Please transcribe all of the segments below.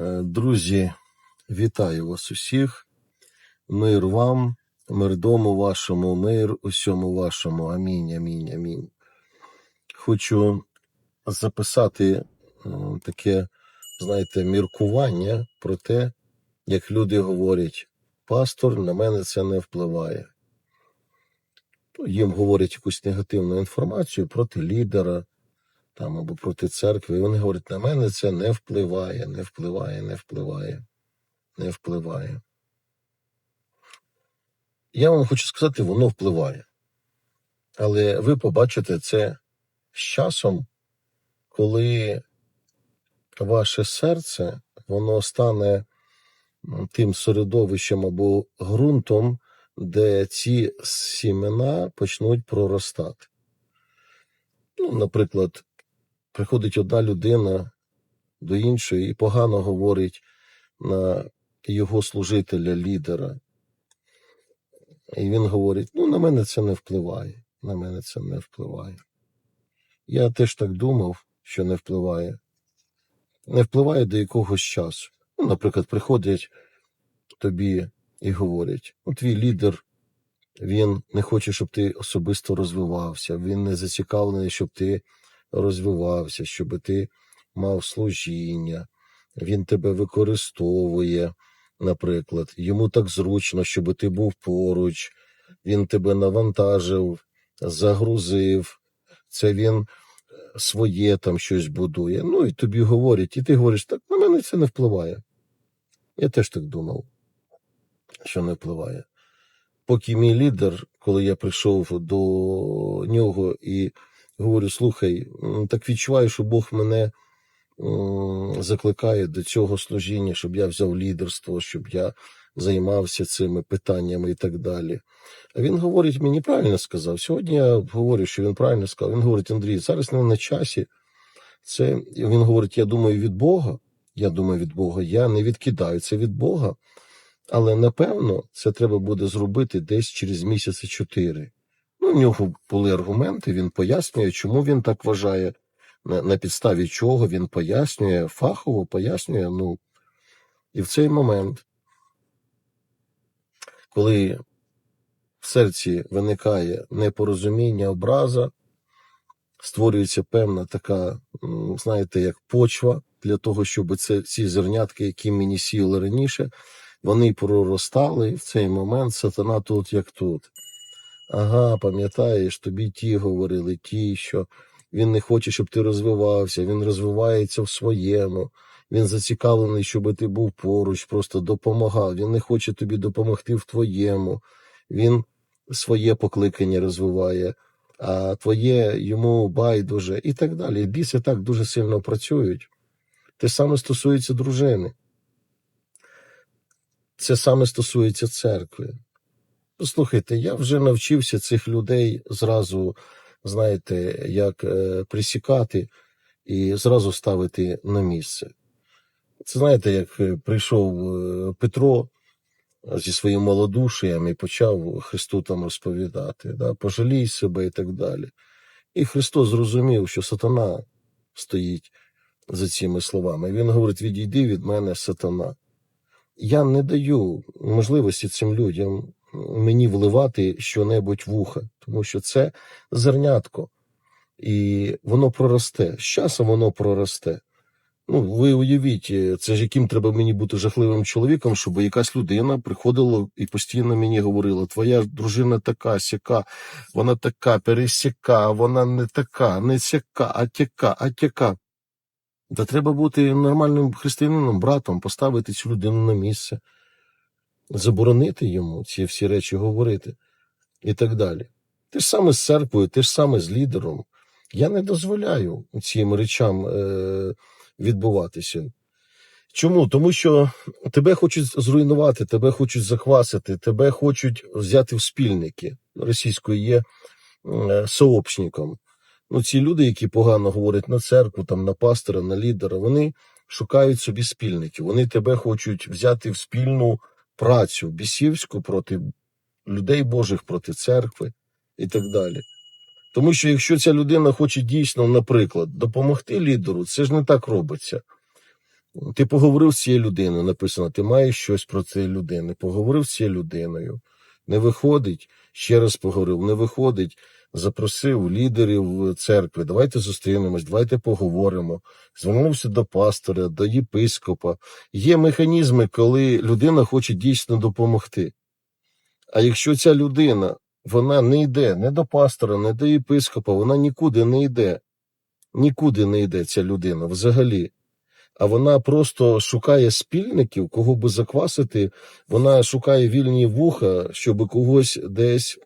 Е, Друзі, вітаю вас усіх. Мир вам, мир дому вашому, мир усьому вашому. Амінь, амінь, амінь. Хочу записати е, таке, знаєте, міркування про те, як люди говорять, пастор, на мене це не впливає. Їм говорять якусь негативну інформацію проти лідера там або проти церкви. І вони говорять, на мене це не впливає, не впливає, не впливає, не впливає. Я вам хочу сказати, воно впливає. Але ви побачите це з часом, коли ваше серце воно стане тим середовищем або ґрунтом, де ці сімена почнуть проростати. Ну, наприклад, приходить одна людина до іншої і погано говорить на його служителя, лідера. І він говорить: ну, на мене це не впливає. На мене це не впливає. Я теж так думав, що не впливає. Не впливає до якогось часу. Ну, наприклад, приходять тобі і говорять: ну, твій лідер, він не хоче, щоб ти особисто розвивався, він не зацікавлений, щоб ти розвивався, щоб ти мав служіння, він тебе використовує, наприклад. Йому так зручно, щоб ти був поруч, він тебе навантажив, загрузив. Це він своє там щось будує. Ну і тобі говорять, і ти говориш, так на мене це не впливає. Я теж так думав, що не впливає. Поки мій лідер, коли я прийшов до нього і говорю: слухай, так відчуваю, що Бог мене закликає до цього служіння, щоб я взяв лідерство, щоб я займався цими питаннями і так далі. А він говорить, мені правильно сказав. Сьогодні я говорю, що він правильно сказав. Він говорить, Андрій, зараз не на часі. Це він говорить: я думаю від Бога. Я думаю від Бога. Я не відкидаю це від Бога. Але напевно це треба буде зробити десь через місяці чотири. Ну, у нього були аргументи, він пояснює, чому він так вважає, на, на підставі чого він пояснює, фахово пояснює. Ну, і в цей момент, коли в серці виникає непорозуміння, образа, створюється певна така, знаєте, як почва для того, щоб це, ці зернятки, які мені сіяли раніше, вони проростали, в цей момент сатана тут, як тут. Ага, пам'ятаєш, тобі ті говорили, ті, що він не хоче, щоб ти розвивався, він розвивається в своєму. Він зацікавлений, щоб ти був поруч, просто допомагав. Він не хоче тобі допомогти в твоєму. Він своє покликання розвиває, а твоє йому байдуже і так далі. Біси так дуже сильно працюють. Те саме стосується дружини. Це саме стосується церкви. Послухайте, я вже навчився цих людей зразу, знаєте, як е, присікати і зразу ставити на місце. Це знаєте, як е, прийшов е, Петро зі своїм малодушієм і почав Христу там розповідати, да, пожалій себе і так далі. І Христос зрозумів, що сатана стоїть за цими словами. Він говорить: відійди від мене, сатана. Я не даю можливості цим людям мені вливати щонебудь в уха, тому що це зернятко, і воно проросте. З часом воно проросте. Ну, ви уявіть, е, це ж яким треба мені бути жахливим чоловіком, щоб якась людина приходила і постійно мені говорила: твоя дружина така, сяка, вона така, пересяка, вона не така, не сяка, а тяка, а тяка. Та треба бути нормальним християнином, братом, поставити цю людину на місце, заборонити йому ці всі речі говорити і так далі. Те ж саме з церквою, те ж саме з лідером. Я не дозволяю цим речам е, відбуватися. Чому? Тому що тебе хочуть зруйнувати, тебе хочуть захвасити, тебе хочуть взяти в спільники. Російською є е, сообщником. Ну, ці люди, які погано говорять на церкву, там, на пастора, на лідера, вони шукають собі спільників. Вони тебе хочуть взяти в спільну працю бісівську проти людей Божих, проти церкви і так далі. Тому що якщо ця людина хоче дійсно, наприклад, допомогти лідеру, це ж не так робиться. Ти поговорив з цією людиною, написано, ти маєш щось про цієї людини. Поговорив з цією людиною. Не виходить, ще раз поговорив, не виходить. Запросив лідерів церкви, давайте зустрінемось, давайте поговоримо. Звернувся до пастора, до єпископа. Є механізми, коли людина хоче дійсно допомогти. А якщо ця людина вона не йде не до пастора, не до єпископа, вона нікуди не йде. Нікуди не йде ця людина взагалі. А вона просто шукає спільників, кого би заквасити. Вона шукає вільні вуха, щоб когось десь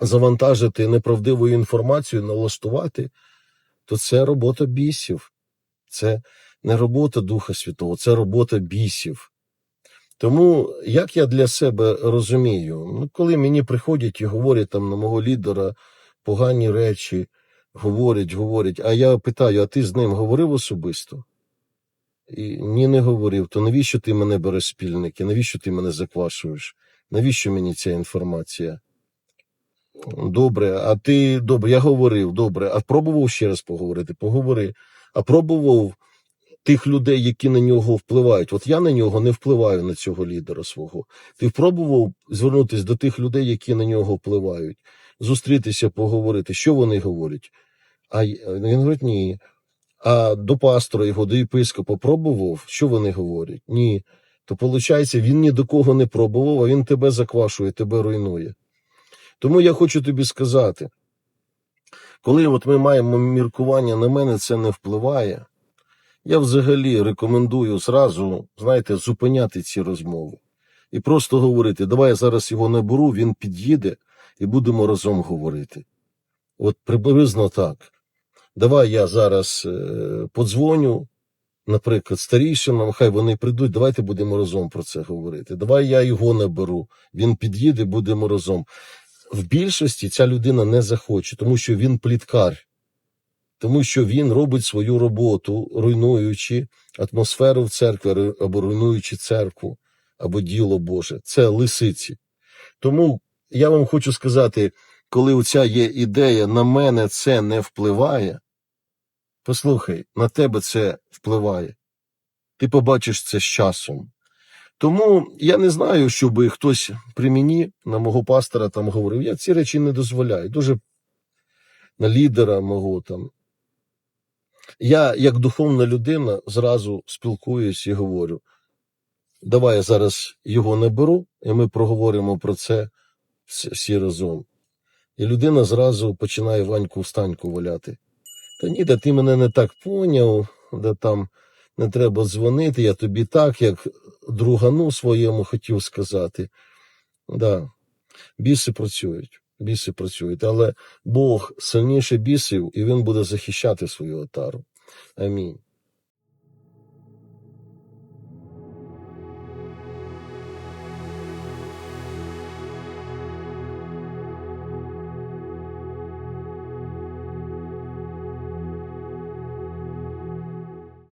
завантажити неправдивою інформацією, налаштувати, то це робота бісів. Це не робота Духа Святого, це робота бісів. Тому як я для себе розумію, ну, коли мені приходять і говорять там на мого лідера погані речі, говорять, говорять, а я питаю, а ти з ним говорив особисто? І ні, не говорив. То навіщо ти мене береш спільники? Навіщо ти мене заквашуєш? Навіщо мені ця інформація? Добре, а ти добре, я говорив, добре. А пробував ще раз поговорити? Поговори. А пробував тих людей, які на нього впливають. От я на нього не впливаю на цього лідера свого. Ти пробував звернутися до тих людей, які на нього впливають, зустрітися, поговорити. Що вони говорять? А він говорить, ні. А до пастора його, до єпископа пробував, що вони говорять? Ні. То виходить, він ні до кого не пробував, а він тебе заквашує, тебе руйнує. Тому я хочу тобі сказати, коли от ми маємо міркування, на мене це не впливає. Я взагалі рекомендую зразу, знаєте, зупиняти ці розмови і просто говорити: давай я зараз його наберу, він під'їде і будемо разом говорити. От приблизно так. Давай я зараз е, подзвоню, наприклад, старішинам, хай вони прийдуть, давайте будемо разом про це говорити. Давай я його наберу, він під'їде, будемо разом. В більшості ця людина не захоче, тому що він пліткар, тому що він робить свою роботу, руйнуючи атмосферу в церкві або руйнуючи церкву, або діло Боже. Це лисиці. Тому я вам хочу сказати, коли оця є ідея, на мене це не впливає. Послухай, на тебе це впливає. Ти побачиш це з часом. Тому я не знаю, щоб хтось при мені на мого пастора там говорив. Я ці речі не дозволяю. Дуже на лідера мого там. Я, як духовна людина, зразу спілкуюсь і говорю: давай я зараз його наберу, і ми проговоримо про це всі разом. І людина зразу починає Ваньку встаньку валяти. Та ні, да ти мене не так поняв, да там не треба дзвонити, я тобі так, як другану своєму хотів сказати. Да, біси працюють, біси працюють, але Бог сильніше бісів, і він буде захищати свою отару. Амінь.